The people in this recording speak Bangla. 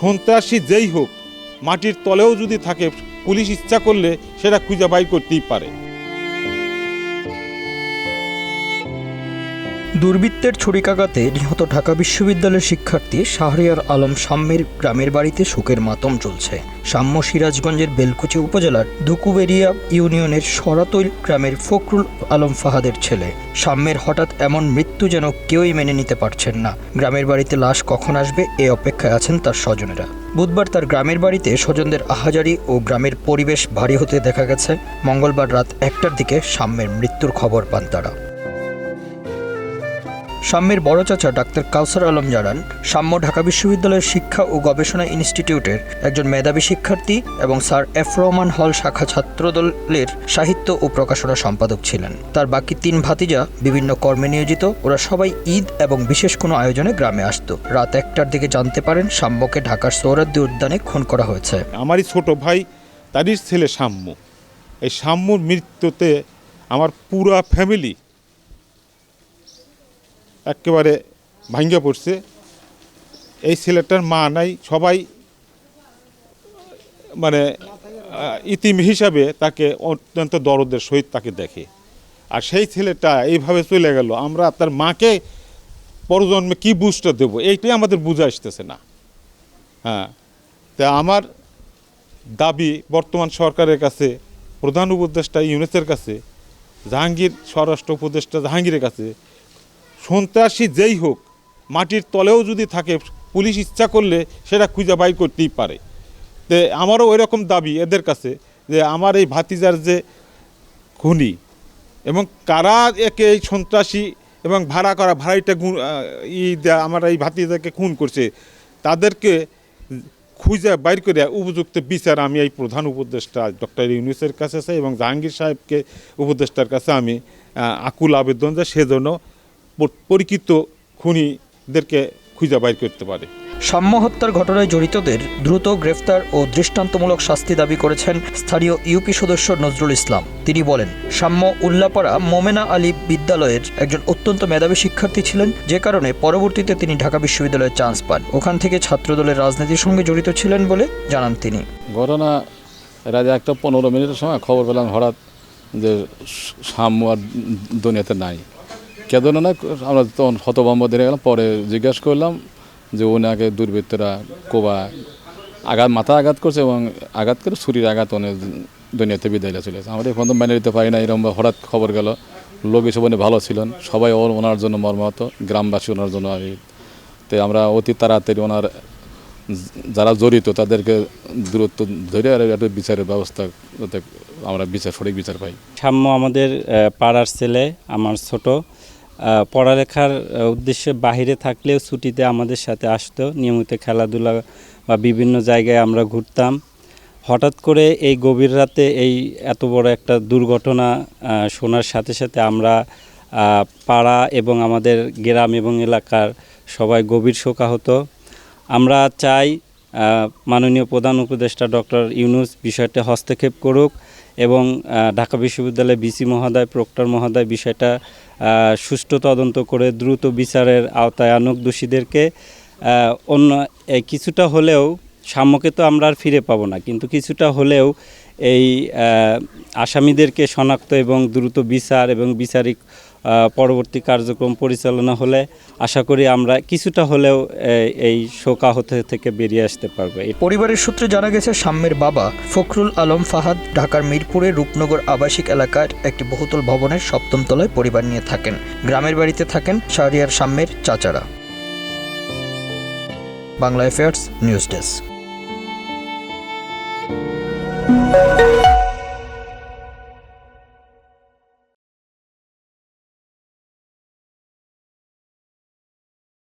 সন্ত্রাসী যেই হোক, মাটির তলেও যদি থাকে, পুলিশ ইচ্ছা করলে সেটা খুঁজে বাই করতেই পারে। দুর্বৃত্তের ছুরিকাঘাতে নিহত ঢাকা বিশ্ববিদ্যালয়ের শিক্ষার্থী শাহরিয়ার আলম সাম্যের গ্রামের বাড়িতে শোকের মাতম চলছে। সাম্য সিরাজগঞ্জের বেলকুচি উপজেলার দুকুবেরিয়া ইউনিয়নের সরাতৈল গ্রামের ফখরুল আলম ফাহাদের ছেলে। সাম্যের হঠাৎ এমন মৃত্যু যেন কেউই মেনে নিতে পারছেন না। গ্রামের বাড়িতে লাশ কখন আসবে এ অপেক্ষায় আছেন তার স্বজনেরা। বুধবার তার গ্রামের বাড়িতে স্বজনদের আহাজারি ও গ্রামের পরিবেশ ভারী হতে দেখা গেছে। মঙ্গলবার রাত একটার দিকে সাম্যের মৃত্যুর খবর পান তারা। সাম্যের বড় চাচা ডাক্তার কাউসার আলম জানান, সাম্য ঢাকা বিশ্ববিদ্যালয়ের শিক্ষা ও গবেষণা ইনস্টিটিউটের একজন মেধাবী শিক্ষার্থী এবং স্যার এফ রহমান হল শাখা ছাত্রদলের সাহিত্য ও প্রকাশনা সম্পাদক ছিলেন। তার বাকি তিন ভাতিজা বিভিন্ন কর্মে নিয়োজিত, ওরা সবাই ঈদ এবং বিশেষ কোনো আয়োজনে গ্রামে আসতো। রাত একটার দিকে জানতে পারেন, সাম্যকে ঢাকার সৌরাদ্দি উদ্যানে খুন করা হয়েছে। আমারই ছোট ভাই, তারই ছেলে সাম্য। এই সাম্যর মৃত্যুতে আমার পুরা ফ্যামিলি একেবারে ভাঙ্গে পড়ছে। এই ছেলেটার মা নাই, সবাই মানে ইতিম হিসাবে তাকে অত্যন্ত দরদের সহিত তাকে দেখে। আর সেই ছেলেটা এইভাবে চলে গেল, আমরা তার মাকে, পরজন্মে কি বুঝটা দেবো? এইটাই আমাদের বুঝে আসতেছে না। হ্যাঁ তা আমার দাবি বর্তমান সরকারের কাছে, প্রধান উপদেষ্টা ইউনেসের কাছে, জাহাঙ্গীর, স্বরাষ্ট্র উপদেষ্টা জাহাঙ্গীরের কাছে সন্ত্রাসী যেই হোক, মাটির তলেও যদি থাকে, পুলিশ ইচ্ছা করলে সেটা খুঁজে বাই করতেই পারে। তো আমারও ওই রকম দাবি এদের কাছে যে আমার এই ভাতিজার যে খুনি এবং কারা একে এই সন্ত্রাসী এবং ভাড়া করা ভাড়াইটা গুণ ই আমার এই ভাতিজাকে খুন করছে, তাদেরকে খুঁজে বাইর করে উপযুক্ত বিচার আমি এই প্রধান উপদেষ্টা ডক্টর ইউনুসের কাছে চাই এবং জাহাঙ্গীর সাহেবকে উপদেষ্টার কাছে আমি আকুল আবেদন যে সেজন্য প- পরিচিত খুনিদেরকে খুঁজে বাইর করতে পারে। সাম্য হত্যার ঘটনায় জড়িতদের দ্রুত গ্রেফতার ও দৃষ্টান্তমূলক শাস্তি দাবি করেছেন স্থানীয় ইউপি সদস্য নজরুল ইসলাম। তিনি বলেন সাম্য উল্লাপাড়া মোমেনা আলী বিদ্যালয়ের একজন অত্যন্ত মেধাবী শিক্ষার্থী ছিলেন যে কারণে পরবর্তীতে তিনি ঢাকা বিশ্ববিদ্যালয়ে চান্স পান। ওখান থেকে ছাত্রদলের রাজনীতির সঙ্গে জড়িত ছিলেন বলে জানান তিনি। ঘটনা রাত একটা পনেরো মিনিটের সময় খবর পেলাম হঠাৎ যে সাম্য আর দুনিয়াতে নাই। কেন না, আমরা তখন হতভম্ব দিয়ে গেলাম, পরে জিজ্ঞাসা করলাম যে ওনাকে দুর্বৃত্তরা কোবা আঘাত মাথা আঘাত করছে এবং আঘাত করে ছুরির আঘাত অনেক দুনিয়াতে বিদায় চলে গেছে। আমরা এখন তো মেনে নিতে পারি না, এরকম হঠাৎ খবর গেল। লোক এসব ভালো ছিলেন, সবাই ওর, ওনার জন্য মর্মাহত, গ্রামবাসী ওনার জন্য আমি তো আমরা অতি তাড়াতাড়ি ওনার যারা জড়িত তাদেরকে দূরত্ব ধরে আর একটা বিচারের ব্যবস্থা যাতে আমরা বিচার, সঠিক বিচার পাই। সাম্য আমাদের পাড়ার ছেলে, আমার ছোট। পড়ালেখার উদ্দেশ্যে বাইরে থাকলেও ছুটিতে আমাদের সাথে আসতো। নিয়মিত খেলাধুলা বা বিভিন্ন জায়গায় আমরা ঘুরতাম। হঠাৎ করে এই গভীর রাতে এই এত বড় একটা দুর্ঘটনা শোনার সাথে সাথে আমরা পাড়া এবং আমাদের গ্রাম এবং এলাকার সবাই গভীর শোকাহত। আমরা চাই মাননীয় প্রধান উপদেষ্টা ডক্টর ইউনুস বিষয়টা হস্তক্ষেপ করুক এবং ঢাকা বিশ্ববিদ্যালয় বিসি মহোদয়, প্রক্টর মহোদয় বিষয়টা সুষ্ঠু তদন্ত করে দ্রুত বিচারের আওতায় আনুক দোষীদেরকে। অন্য কিছুটা হলেও সাম্যকে তো আমরা আর ফিরে পাবো না, কিন্তু কিছুটা হলেও এই আসামিদেরকে শনাক্ত এবং দ্রুত বিচার এবং বিচারিক পরবর্তী কার্যক্রম পরিচালনা হলে আশা করি আমরা কিছুটা হলেও এই- শোকাহত থেকে বেরিয়ে আসতে পারব। পরিবারের সূত্রে জানা গেছে, সাম্যের বাবা ফখরুল আলম ফাহাদ ঢাকার মিরপুরে রূপনগর আবাসিক এলাকার একটি বহুতল ভবনের সপ্তম তলায় পরিবার নিয়ে থাকেন। গ্রামের বাড়িতে থাকেন শাহরিয়ার সাম্যের চাচারা। Bangla affairs news desk.